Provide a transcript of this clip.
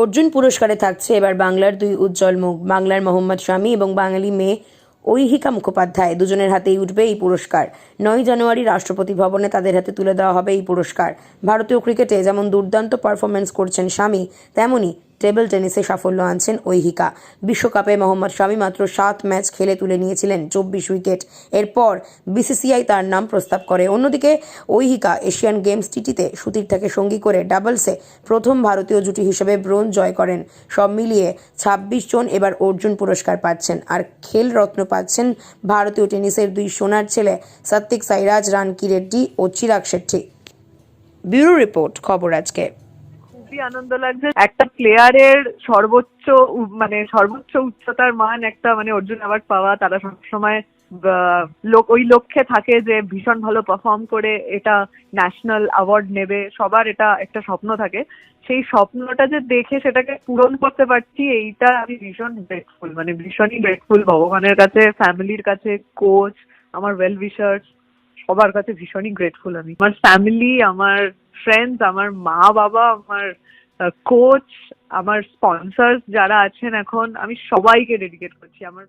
অর্জুন পুরস্কারে থাকছে। এবার বাংলার দুই উজ্জ্বল মুখ বাংলার মোহাম্মদ স্বামী এবং বাঙালি মেয়ে ঐহিকা মুখোপাধ্যায় দুজনের হাতেই উঠবে এই পুরস্কার। নয় জানুয়ারি রাষ্ট্রপতি ভবনে তাদের হাতে তুলে দেওয়া হবে এই পুরস্কার। ভারতীয় ক্রিকেটে যেমন দুর্দান্ত পারফরমেন্স করছেন স্বামী তেমনই টেবিল টেনিসে সাফল্য আনছেন ঐহিকা। বিশ্বকাপে মোহাম্মদ শামী মাত্র সাত ম্যাচ খেলে তুলে নিয়েছিলেন চব্বিশ উইকেট। এরপর বিসিসিআই তার নাম প্রস্তাব করে। অন্যদিকে ঐহিকা এশিয়ান গেমস টিটিতে সুতীর্থাকে সঙ্গী করে ডাবলসে প্রথম ভারতীয় জুটি হিসেবে ব্রোঞ্জ জয় করেন। সব মিলিয়ে ছাব্বিশ জন এবার অর্জুন পুরস্কার পাচ্ছেন। আর খেল রত্ন পাচ্ছেন ভারতীয় টেনিসের দুই সোনার ছেলে সাত্বিক সাইরাজ রানকি রেড্ডি ও চিরাগ শেট্টি ব্যুরো রিপোর্ট, খবর আজকে। খুবই আনন্দ লাগছে। একটা প্লেয়ারের সর্বোচ্চ মানে সর্বোচ্চ উচ্চতার মান একটা মানে অর্জুন অ্যাওয়ার্ড পাওয়া, তারা সবসময় লোক, ওই লক্ষ্যে থাকে যে ভীষণ ভালো পারফর্ম করে এটা ন্যাশনাল অ্যাওয়ার্ড নেবে। সবার এটা একটা স্বপ্ন থাকে। সেই স্বপ্নটা যে দেখে সেটাকে পূরণ করতে পারছি, এইটা আমি ভীষণ গ্রেটফুল মানে ভীষণই গ্রেটফুল ভগবানের কাছে ফ্যামিলির কাছে কোচ আমার ওয়েল উইশার্স সবার কাছে ভীষণই গ্রেটফুল আমি। আমার ফ্যামিলি আমার ফ্রেন্ডস আমার মা বাবা আমার কোচ আমার স্পন্সার যারা আছেন এখন, আমি সবাইকে ডেডিকেট করছি। আমার